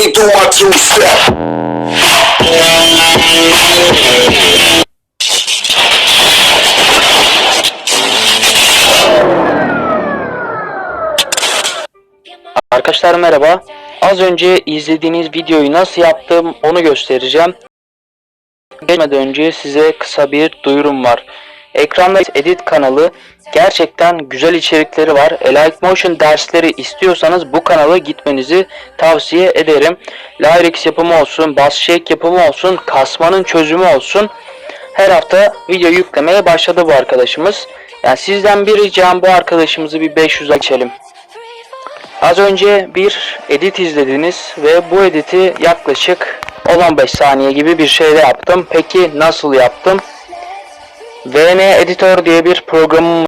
me do my two step. Arkadaşlar merhaba. Az önce izlediğiniz videoyu nasıl yaptım onu göstereceğim. Geçmeden önce size kısa bir duyurum var. Ekranda Edit kanalı gerçekten güzel içerikleri var. Motion dersleri istiyorsanız bu kanala gitmenizi tavsiye ederim. Lyrics yapımı olsun, Bass Shake yapımı olsun, kasmanın çözümü olsun. Her hafta video yüklemeye başladı bu arkadaşımız. Yani sizden bir ricam bu arkadaşımızı bir 500'e geçelim. Az önce bir edit izlediniz ve bu editi yaklaşık 10-15 saniye gibi bir şeyde yaptım. Peki nasıl yaptım? VN Editor diye bir programım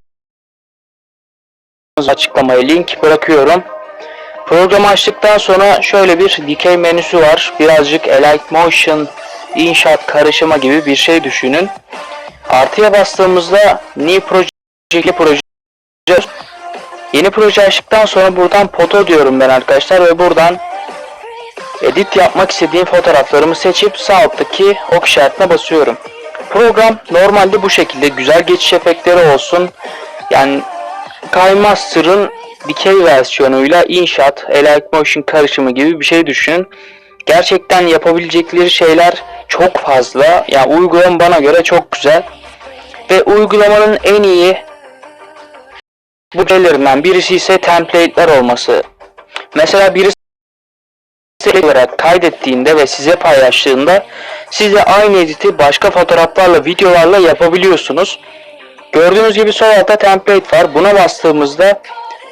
açıklamaya link bırakıyorum. Programı açtıktan sonra şöyle bir dikey menüsü var. Birazcık Light Motion inşaat karışımı gibi bir şey düşünün. Artıya bastığımızda New Project proje Yeni proje açtıktan sonra buradan foto diyorum ben arkadaşlar ve buradan edit yapmak istediğim fotoğraflarımı seçip sağ alttaki ok işaretine basıyorum. Program normalde bu şekilde güzel geçiş efektleri olsun. Yani KiMaster'ın dikey versiyonuyla inşaat, Light Motion karışımı gibi bir şey düşünün. Gerçekten yapabilecekleri şeyler çok fazla. Yani uygulama bana göre çok güzel. Ve uygulamanın en iyi bu şeylerinden birisi ise template'ler olması. Mesela birisi olarak kaydettiğinde ve size paylaştığında size aynı editi başka fotoğraflarla, videolarla yapabiliyorsunuz. Gördüğünüz gibi sol altta template var. Buna bastığımızda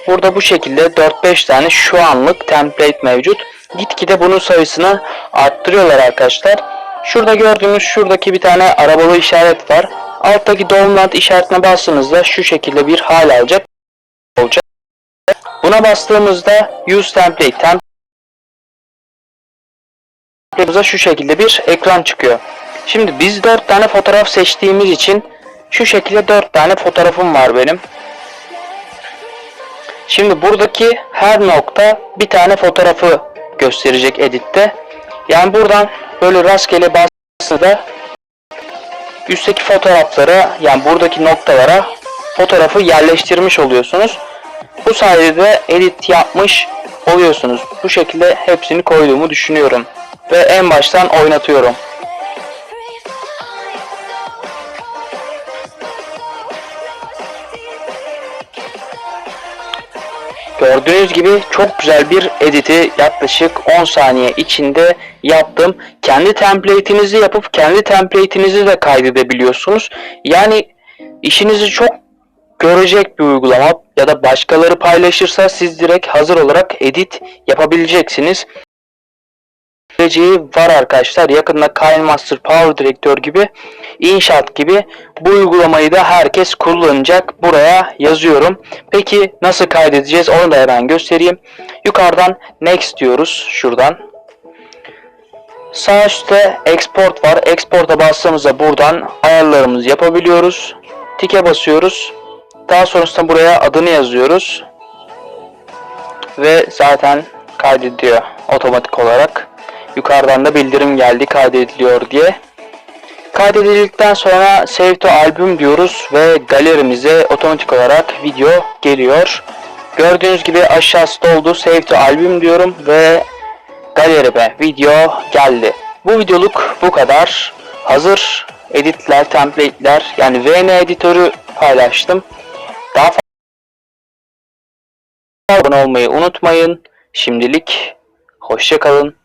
burada bu şekilde 4-5 tane şu anlık template mevcut. Gitgide bunun sayısını arttırıyorlar arkadaşlar. Şurada gördüğünüz şuradaki bir tane arabalı işaret var. Alttaki download işaretine bastığınızda şu şekilde bir hal alacak. Buna bastığımızda use template template'ımıza şu şekilde bir ekran çıkıyor. Şimdi biz 4 tane fotoğraf seçtiğimiz için şu şekilde 4 tane fotoğrafım var benim. Şimdi buradaki her nokta bir tane fotoğrafı gösterecek editte. Yani buradan böyle rastgele bastığında üstteki fotoğraflara yani buradaki noktalara fotoğrafı yerleştirmiş oluyorsunuz. Bu sayede edit yapmış oluyorsunuz. Bu şekilde hepsini koyduğumu düşünüyorum. Ve en baştan oynatıyorum. Gördüğünüz gibi çok güzel bir editi yaklaşık 10 saniye içinde yaptım. Kendi template'inizi yapıp kendi template'inizi de kaydedebiliyorsunuz. Yani işinizi çok görecek bir uygulama ya da başkaları paylaşırsa siz direkt hazır olarak edit yapabileceksiniz. Geleceği var arkadaşlar. Yakında KineMaster Power Director gibi, inşaat gibi bu uygulamayı da herkes kullanacak. Buraya yazıyorum. Peki nasıl kaydedeceğiz onu da hemen göstereyim. Yukarıdan Next diyoruz şuradan. Sağ üstte Export var. Export'a bastığımızda buradan ayarlarımızı yapabiliyoruz. Tike basıyoruz. Daha sonrasında buraya adını yazıyoruz. Ve zaten kaydediyor otomatik olarak. Yukarıdan da bildirim geldi kaydediliyor diye. Kaydedildikten sonra Save to Album diyoruz ve galerimize otomatik olarak video geliyor. Gördüğünüz gibi aşağısı doldu. Save to Album diyorum ve galerime video geldi. Bu videoluk bu kadar. Hazır editler, template'ler yani VN editörü paylaştım. Daha abone olmayı unutmayın. Şimdilik hoşçakalın.